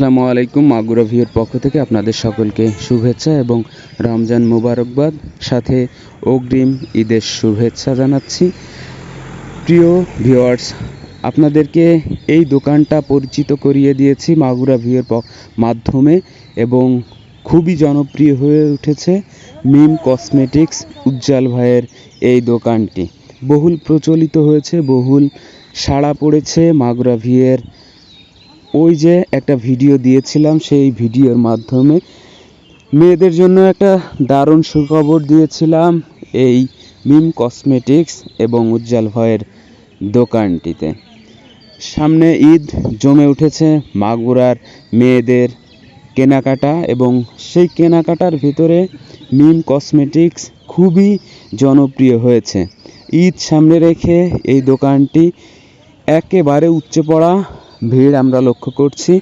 আসসালামু আলাইকুম মাগুরা ভিউর পক্ষ থেকে আপনাদের সকলকে শুভেচ্ছা এবং রমজান মোবারকবাদ। সাথে অগ্রিম ঈদের শুভেচ্ছা জানাচ্ছি। প্রিয় ভিউয়ার্স আপনাদেরকে এই দোকানটা পরিচিত করিয়ে দিয়েছি মাগুরা ভিউর মাধ্যমে এবং খুবই জনপ্রিয় হয়ে উঠেছে মিম কসমেটিক্স উজ্জ্বল ভাইয়ের এই দোকানটি। বহুল প্রচলিত হয়েছে, বহুল সাড়া পড়েছে মাগুরা ভিউয়ের ওই যে একটা ভিডিও দিয়েছিলাম, সেই ভিডিওর মাধ্যমে মেয়েদের জন্য একটা দারুণ সুখবর দিয়েছিলাম এই মিম কসমেটিক্স এবং উজ্জ্বল ভয়ের দোকানটিতে। সামনে ঈদ জমে উঠেছে, মাগুরার মেয়েদের কেনাকাটা এবং সেই কেনাকাটার ভিতরে মিম কসমেটিক্স খুবই জনপ্রিয় হয়েছে। ঈদ সামনে রেখে এই দোকানটি একেবারে উপচে পড়া ভিড় আমরা লক্ষ্য করছি।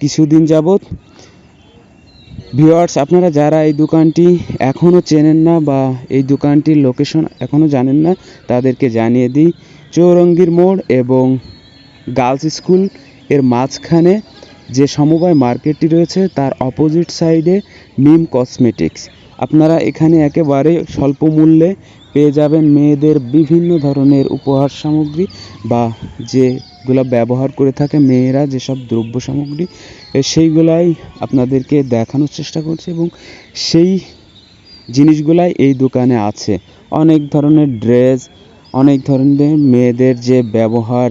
কিছুদিন যাবৎ। ভিওয়ার্স আপনারা যারা এই দোকানটি এখনও চেনেন না বা এই দোকানটির লোকেশন এখনও জানেন না, তাদেরকে জানিয়ে দিই। চৌরঙ্গীর মোড় এবং গার্লস স্কুলের মাঝখানে যে সমবায় মার্কেটটি রয়েছে, তার অপোজিট সাইডে মিম কসমেটিক্স আপনারা এখানে একেবারে স্বল্প মূল্যে পেয়ে যাবেন মেয়েদের বিভিন্ন ধরনের উপহার সামগ্রী বা যেগুলো ব্যবহার করে থাকে মেয়েরা যেসব দ্রব্য সামগ্রী সেইগুলাই আপনাদেরকে দেখানোর চেষ্টা করছি এবং সেই জিনিসগুলাই এই দোকানে আছে। অনেক ধরনের ড্রেস, অনেক ধরনের মেয়েদের যে ব্যবহার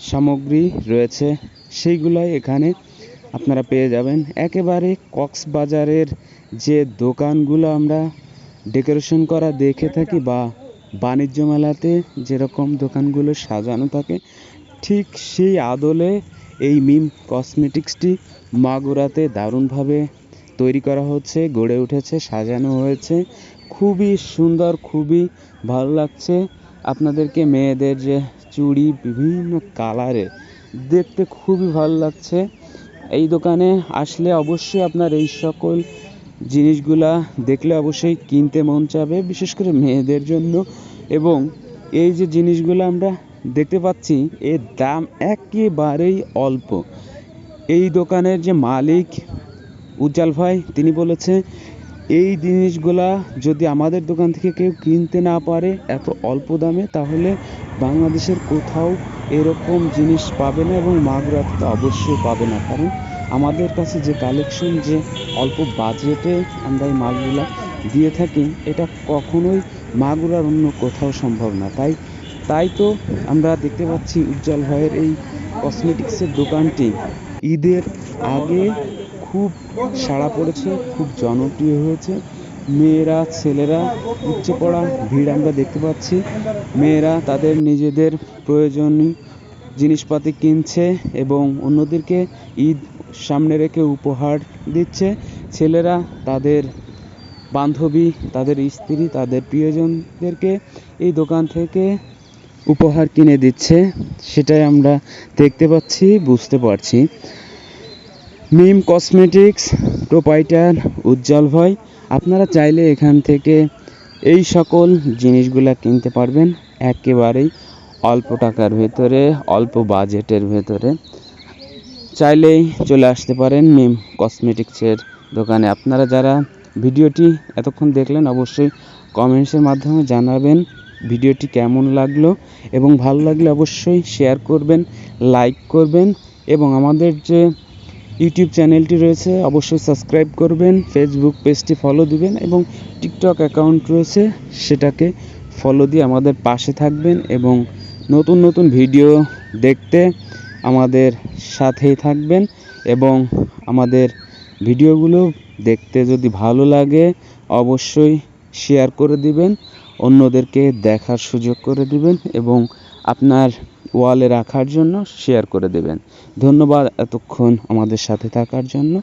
সামগ্রী রয়েছে, সেইগুলাই এখানে আপনারা পেয়ে যাবেন। একেবারে কক্সবাজারের যে দোকানগুলো আমরা ডেকোরেশন করা দেখে থাকি বা বাণিজ্য মেলাতে যেরকম দোকানগুলো সাজানো থাকে, ঠিক সেই আদলে এই মিম কসমেটিক্সটি মাগুরাতে দারুণভাবে তৈরি করা হচ্ছে, গড়ে উঠেছে, সাজানো হয়েছে। খুবই সুন্দর, খুবই ভালো লাগছে। আপনাদেরকে মেয়েদের যে চুড়ি বিভিন্ন কালারে দেখতে খুবই ভালো লাগছে। এই দোকানে আসলে অবশ্যই আপনার এই সকল জিনিসগুলা দেখলে অবশ্যই কিনতে মন চাবে, বিশেষ করে মেয়েদের জন্য। এবং এই যে জিনিসগুলো আমরা দেখতে পাচ্ছি, এর দাম একেবারেই অল্প। এই দোকানের যে মালিক উজ্জ্বল ভাই, তিনি বলেছে, এই জিনিসগুলা যদি আমাদের দোকান থেকে কেউ কিনতে না পারে এত অল্প দামে, তাহলে বাংলাদেশের কোথাও এরকম জিনিস পাবে না এবং মাগুরাতে তো অবশ্যই পাবে না। কারণ আমাদের কাছে যে কালেকশন যে অল্প বাজেটে আমরা এই মালগুলা দিয়ে থাকি, এটা কখনোই মাগুরার অন্য কোথাও সম্ভব না। তাই তাই তো আমরা দেখতে পাচ্ছি উজ্জ্বল ভাইয়ের এই কসমেটিক্সের দোকানটি। ঈদের আগে খুব সাড়া পড়েছে, খুব জনপ্রিয় হয়েছে। মেয়েরা, ছেলেরা উচ্চে পড়া ভিড় আমরা দেখতে পাচ্ছি। মেয়েরা তাদের নিজেদের প্রয়োজনীয় জিনিসপাতি কিনছে এবং অন্যদেরকে ঈদ সামনে রেখে উপহার দিচ্ছে। ছেলেরা, তাদের বান্ধবী, তাদের স্ত্রী, তাদের প্রিয়জনদেরকে এই দোকান থেকে উপহার কিনে দিচ্ছে। সেটাই আমরা দেখতে পাচ্ছি, বুঝতে পারছি। মিম কসমেটিক্স প্রোপাইটার উজ্জ্বল ভয় আপনারা চাইলে এখান থেকে এই সকল জিনিসগুলা কিনতে পারবেন একেবারেই অল্প টাকার ভেতরে, অল্প বাজেটের ভেতরে। চাইলেই চলে আসতে পারেন মিম কসমেটিক্সের দোকানে। আপনারা যারা ভিডিওটি এতক্ষণ দেখলেন, অবশ্যই কমেন্টসের মাধ্যমে জানাবেন ভিডিওটি কেমন লাগল এবং ভালো লাগলে অবশ্যই শেয়ার করবেন, লাইক করবেন এবং আমাদের যে ইউটিউব চ্যানেলটি রয়েছে, অবশ্যই সাবস্ক্রাইব করবেন, ফেসবুক পেজটি ফলো দিবেন এবং টিকটক অ্যাকাউন্ট রয়েছে, সেটাকে ফলো দিয়ে আমাদের পাশে থাকবেন এবং নতুন নতুন ভিডিও দেখতে আমাদের সাথেই থাকবেন এবং আমাদের ভিডিওগুলো দেখতে যদি ভালো লাগে, অবশ্যই শেয়ার করে দিবেন, অন্যদেরকে দেখার সুযোগ করে দিবেন এবং আপনার ওয়ালে রাখার জন্য শেয়ার করে দেবেন। ধন্যবাদ এতক্ষণ আমাদের সাথে থাকার জন্য।